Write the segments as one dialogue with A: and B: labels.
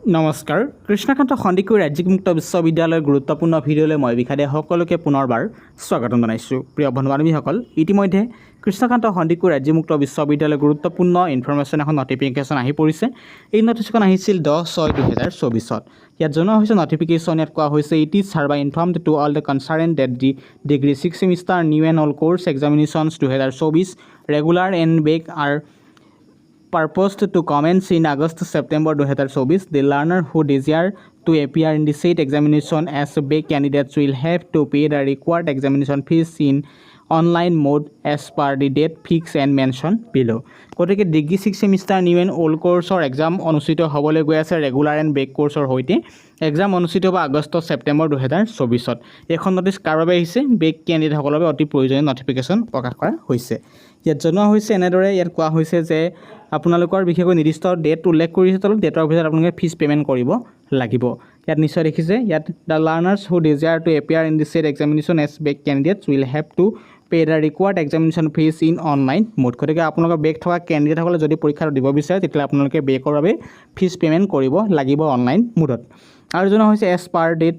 A: নমস্কাৰ। কৃষ্ণকান্ত সন্দিকৈ ৰাজ্যিক মুক্ত বিশ্ববিদ্যালয়ৰ গুৰুত্বপূৰ্ণ ভিডিঅ'লৈ মই বিষাদে সকলোকে পুনৰবাৰ স্বাগতম জনাইছোঁ। প্ৰিয় বন্ধু বান্ধৱীসকল ইতিমধ্যে কৃষ্ণকান্ত সন্দিকৈ ৰাজ্যিক মুক্ত বিশ্ববিদ্যালয়ৰ গুৰুত্বপূৰ্ণ ইনফৰ্মেশ্যন এখন নটিফিকেশ্যন আহি পৰিছে। এই নটিফিকেশ্যন আহিছিল দহ ছয় দুহেজাৰ চৌবিছত। ইয়াত জনোৱা হৈছে নটিফিকেশ্যন ইয়াত কোৱা হৈছে it is ছাৰ্ভাই informed to all the concern that the degree six semester new and all course examinations দুহেজাৰ চৌবিছ regular and back are purposed to commence in August September 2024. The learner who desire to appear in the said examination as back candidates will have to pay the required examination fees in online mode as per the date fixed and mentioned below. গতিকে degree six semester new and old কোৰ্ছৰ exam অনুষ্ঠিত হ'বলৈ গৈ আছে regular and bake কোৰ্ছৰ সৈতে exam অনুষ্ঠিত হ'ব August September দুহেজাৰ চৌবিছত এইখন নটিছ কাৰ বাবে আহিছে বেক কেণ্ডিডেটসকলৰ বাবে অতি প্ৰয়োজনীয় নটিফিকেশ্যন প্ৰকাশ কৰা হৈছে ইয়াত জনোৱা হৈছে এনেদৰে ইয়াত কোৱা হৈছে যে আপোনালোকৰ বিশেষকৈ নিৰ্দিষ্ট ডেট উল্লেখ কৰিছে তলত ডেটৰ ভিতৰত আপোনালোকে ফিজ পে'মেণ্ট কৰিব লাগিব। ইয়াত নিশ্চয় দেখিছে ইয়াত the learners who desire to appear in the said examination as back candidates will have to pay' the required examination fees in online mode গতিকে আপোনালোকৰ বেক থকা কেণ্ডিডেটসকলে যদি পৰীক্ষাটো দিব বিচাৰে তেতিয়াহ'লে আপোনালোকে বেকৰ বাবে ফিজ পে'মেণ্ট কৰিব লাগিব অনলাইন মোডত আৰু জনোৱা হৈছে as per date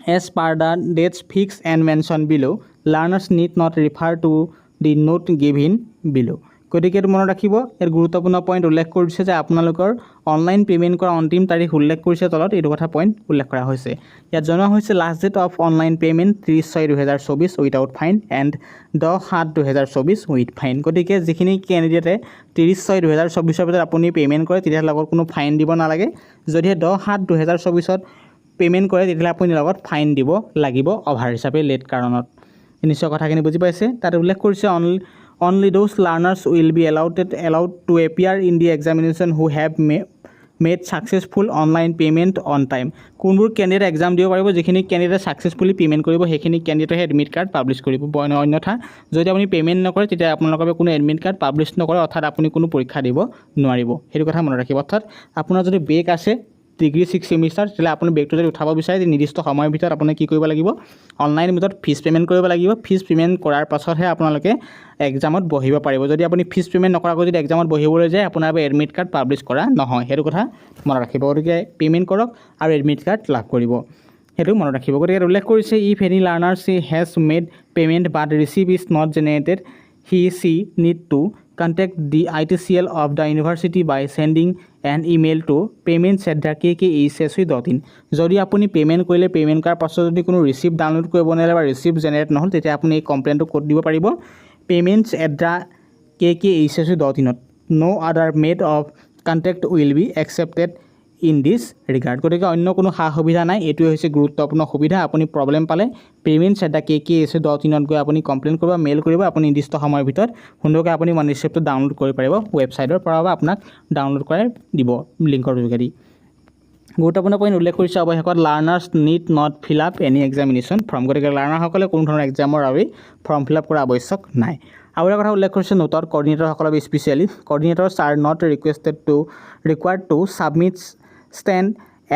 A: As per the dates fixed and mentioned below, learners need not refer to the note given below. গতিকে মনত ৰাখিব ইয়াত গুৰুত্বপূৰ্ণ পইণ্ট উল্লেখ কৰিছে যে আপোনালোকৰ অনলাইন পে'মেণ্ট কৰা অন্তিম তাৰিখ উল্লেখ কৰিছে তলত, এইটো কথা পইণ্ট উল্লেখ কৰা হৈছে। ইয়াত জনোৱা হৈছে last date of online payment ত্ৰিছ ছয় দুহেজাৰ চৌবিছ উইথাউট ফাইন এণ্ড দহ সাত দুহেজাৰ চৌবিছ উইথ ফাইন গতিকে যিখিনি কেণ্ডিডেটে ত্ৰিছ ছয় দুহেজাৰ চৌবিছৰ ভিতৰত আপুনি পে'মেণ্ট কৰে, তেতিয়াহ'লে লগত কোনো ফাইন দিব নালাগে। যদিহে দহ সাত দুহেজাৰ চৌবিছত পে'মেণ্ট কৰে, তেতিয়াহ'লে আপুনি লগত ফাইন দিব লাগিব অভাৰ হিচাপে লেট কাৰণত। নিশ্চয় কথাখিনি বুজি পাইছে। তাত উল্লেখ কৰিছে only only those learners will be allowed allowed to appear in the examination who have may made successful online payment on time কোনবোৰ কেণ্ডিডেট এক্সাম দিব পাৰিব, যিখিনি কেণ্ডিডেট ছাকচেছফুলি পে'মেণ্ট কৰিব, সেইখিনি কেণ্ডিডেটহে এডমিট কাৰ্ড পাব্লিছ কৰিব। অন্যথা, যদি আপুনি পে'মেণ্ট নকৰে, তেতিয়া আপোনালোকৰ বাবে কোনো এডমিট কাৰ্ড পাব্লিছ নকৰে, অৰ্থাৎ আপুনি কোনো পৰীক্ষা দিব নোৱাৰিব। সেইটো কথা মনত ৰাখিব। অৰ্থাৎ, আপোনাৰ যদি বেক আছে ডিগ্ৰী ছিক্স ছেমিষ্টাৰ তেতিয়াহ'লে আপুনি বেগটো যদি উঠাব বিচাৰে নিৰ্দিষ্ট সময়ৰ ভিতৰত আপুনি কি কৰিব লাগিব? অনলাইন ভিতৰত ফিজ পে'মেণ্ট কৰিব লাগিব। ফিজ পে'মেণ্ট কৰাৰ পাছতহে আপোনালোকে এক্সামত বহিব পাৰিব। যদি আপুনি ফিজ পে'মেণ্ট নকৰাকৈ যদি এক্সামত বহিবলৈ যায় আপোনাৰ বাবে এডমিট কাৰ্ড পাব্লিছ কৰা নহয়। সেইটো কথা মনত ৰাখিব। গতিকে পে'মেণ্ট কৰক আৰু এডমিট কাৰ্ড লাভ কৰিব। সেইটো মনত ৰাখিব। গতিকে উল্লেখ কৰিছে if any learners has made payment but receive is not generated he she need to contact the ITCL of the university by sending an email to payments at the kkehsc.in যদি আপুনি payment কৰিলে payment কৰাৰ পাছত যদি কোনো receipt download কৰিব নালাগে বা ৰিচিপ্ট জেনেৰেট নহ'ল, তেতিয়া আপুনি এই কমপ্লেইনটো ক'ত দিব পাৰিব? Payments at the K K H S dot ইনত no' other mode of contact will be accepted in this regard গতিকে অন্য কোনো সা সুবিধা নাই। এইটোৱে হৈছে গুৰুত্বপূৰ্ণ সুবিধা। আপুনি প্ৰব্লেম পালে পে'মেণ্টছ এট কে কে এছ ডট ইনত গৈ আপুনি কমপ্লেইন কৰিব মেইল কৰিব আপুনি নিৰ্দিষ্ট সময়ৰ ভিতৰত সুন্দৰকৈ আপুনি মানি ৰিচিপ্টটো ডাউনলোড কৰিব পাৰিব। ৱেবছাইটৰ পৰা বা আপোনাক ডাউনলোড কৰাই দিব লিংকৰ যোগেদি। গুৰুত্বপূৰ্ণ পইণ্ট উল্লেখ কৰিছে অৱশেষত learners need not fill up any examination form গতিকে লাৰ্ণাৰসকলে কোনো ধৰণৰ এক্সামৰ বাবে ফৰ্ম ফিল আপ কৰা আৱশ্যক নাই। আৰু এটা কথা উল্লেখ কৰিছে নোটত কৰ্ডিনেটৰসকলৰ specially coordinators are not requested to required to submit stand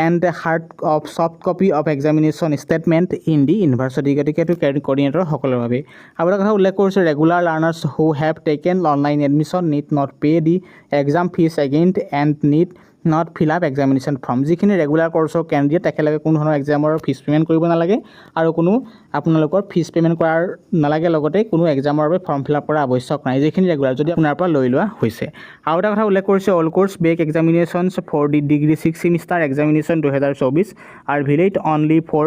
A: and hard of soft copy of examination statement in the university গতিকে এইটো কৰ্ডিনেটৰসকলৰ বাবে। আৰু এটা কথা উল্লেখ কৰিছে regular learners who have taken online admission need not pay' the exam fees against and need not fill up examination form যিখিনি ৰেগুলাৰ কৰ্চৰ কেণ্ডিডেট তেখেতলোকে কোনো ধৰণৰ এক্সামৰ ফিজ পে'মেণ্ট কৰিব নালাগে আৰু কোনো আপোনালোকৰ ফিজ পে'মেণ্ট কৰাৰ নালাগে। লগতে কোনো এক্সামৰ বাবে ফৰ্ম ফিল আপ কৰা আৱশ্যক নাই, যিখিনি ৰেগুলাৰ যদি আপোনাৰ পৰা লৈ লোৱা হৈছে। আৰু এটা কথা উল্লেখ কৰিছে all course back examinations for the degree six semester examination দুহেজাৰ চৌবিছ are valid only for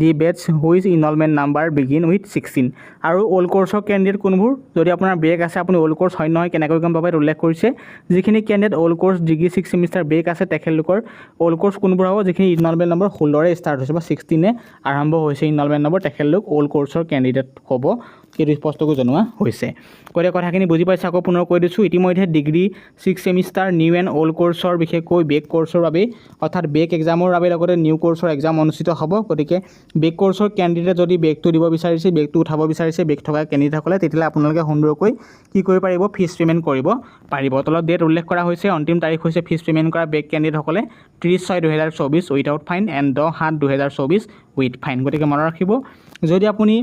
A: the batches which enrolment number begin with sixteen আৰু অল্ড কোৰ্চৰ কেণ্ডিডেট কোনবোৰ? যদি আপোনাৰ বেক আছে, আপুনি অল্ড কোৰ্চ হয় নহয়, কেনেকৈ গম পাব? উল্লেখ কৰিছে, যিখিনি candidate old course degree six semester back আছে তেখেতলোকৰ। অল্ড কোৰ্চ কোনবোৰ হ'ব? যিখিনি ইনৰলমেণ্ট নম্বৰ ষোল্লৰে ষ্টাৰ্ট হৈছে বা ছিক্সটিনে আৰম্ভ হৈছে ইনৰলমেণ্ট নম্বৰ তেখেতলোক অল্ড কোৰ্চৰ কেণ্ডিডেট হ'ব। সেইটো স্পষ্টকৈ জনোৱা হৈছে। গতিকে কথাখিনি বুজি পাইছে আকৌ পুনৰ কৈ দিছোঁ। ইতিমধ্যে degree, six semester, new and old কোৰ্চৰ বিশেষকৈ বেক কোৰ্চৰ বাবে, অৰ্থাৎ বেক এক্সামৰ বাবে লগতে নিউ কোৰ্চৰ এক্সাম অনুষ্ঠিত হ'ব। গতিকে বেক কোৰ্চৰ কেণ্ডিডেট যদি বেগটো দিব বিচাৰিছে বেগটো উঠাব বিচাৰিছে বেগ থকা কেণ্ডিডেটসকলে, তেতিয়াহ'লে আপোনালোকে সুন্দৰকৈ কি কৰিব পাৰিব? ফিজ পে'মেণ্ট কৰিব পাৰিব। তলত ডেট উল্লেখ কৰা হৈছে, অন্তিম তাৰিখ হৈছে ফিজ পে'মেণ্ট কৰা বেক কেণ্ডিডেটসকলে ত্ৰিছ ছয় দুহেজাৰ চৌবিছ উইথাউট ফাইন এণ্ড দহ সাত দুহেজাৰ চৌবিছ উইথ ফাইন। গতিকে মনত ৰাখিব, যদি আপুনি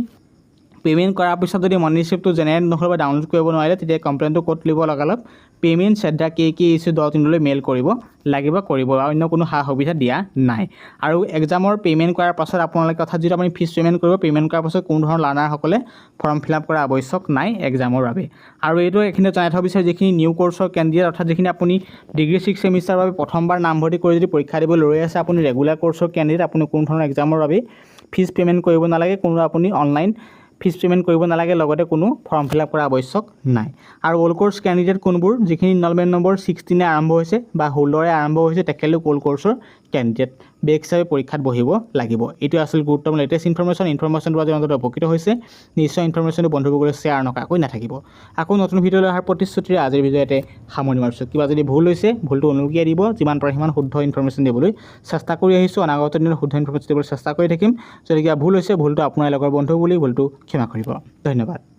A: পে'মেণ্ট কৰাৰ পিছত যদি মানি ৰিচিপ্টটো জেনেৰেট নহ'ল বা ডাউনলোড কৰিব নোৱাৰিলে তেতিয়া কমপ্লেইনটো ক'ত দিব লগালগ? Payment centre K K issue dot ইনলৈ mail কৰিব লাগিব কৰিব আৰু অন্য কোনো সা সুবিধা দিয়া নাই। আৰু এক্সামৰ পে'মেণ্ট কৰাৰ পাছত আপোনালোকে অৰ্থাৎ যিটো আপুনি ফিজ পে'মেণ্ট কৰিব পে'মেণ্ট কৰাৰ পাছত কোনো ধৰণৰ লাৰ্ণাৰসকলে ফৰ্ম ফিল আপ কৰা আৱশ্যক নাই এক্সামৰ বাবে। আৰু এইটো এইখিনি জনাই থব বিচাৰোঁ যিখিনি নিউ কৰ্চৰ কেণ্ডিডেট অৰ্থাৎ যিখিনি আপুনি ডিগ্ৰী ছিক্স ছেমিষ্টাৰৰ বাবে প্ৰথমবাৰ নামভৰ্তি কৰি যদি পৰীক্ষা দিবলৈ ৰৈ আছে আপুনি ৰেগুলাৰ কৰ্চৰ কেণ্ডিডেট আপুনি কোনো ধৰণৰ এক্সামৰ বাবে ফিজ পে'মেণ্ট কৰিব নালাগে কোনো আপুনি অনলাইন ফিজ পে'মেণ্ট কৰিব নালাগে, লগতে কোনো ফৰ্ম ফিল আপ কৰা আৱশ্যক নাই। আৰু অল ক'ৰ্ছ কেণ্ডিডেট কোনবোৰ, যিখিনি ইনলমেণ্ট নম্বৰ ছিক্সটিনে আৰম্ভ হৈছে বা ষোল্লৰে আৰম্ভ হৈছে, তেখেতলোক অল কৰ্চৰ কেণ্ডিডেট বেক হিচাপে পৰীক্ষাত বহিব লাগিব। এইটোৱে আছিল গুৰুত্বপূৰ্ণ। লেটেষ্ট ইনফৰ্মেশ্যন ইনফৰ্মেশ্যনটো আজি অন্তত উপকৃত হৈছে। নিশ্চয় ইনফৰ্মেশ্যনটো বন্ধুসকলে শ্বেয়াৰ নকৰাকৈ নাথাকিব। আকৌ নতুন ভিডিঅ'লৈ অহাৰ প্ৰতিশ্ৰুতিৰে আজিৰ ভিডিঅ'তে সামৰণি মাৰিছোঁ। কিবা যদি ভুল হৈছে, ভুলটো অনুকিয়াই দিব। যিমান পাৰে সিমান শুদ্ধ ইনফৰ্মেশ্যন দিবলৈ চেষ্টা কৰি আহিছোঁ। অনাগত দিনত শুদ্ধ ইনফৰ্মেশ্যন দিবলৈ চেষ্টা কৰি থাকিম। যদি ভুল হৈছে, ভুলটো আপোনাৰ লগৰ বন্ধু বুলি ভুলটো ক্ষমা কৰিব। ধন্যবাদ।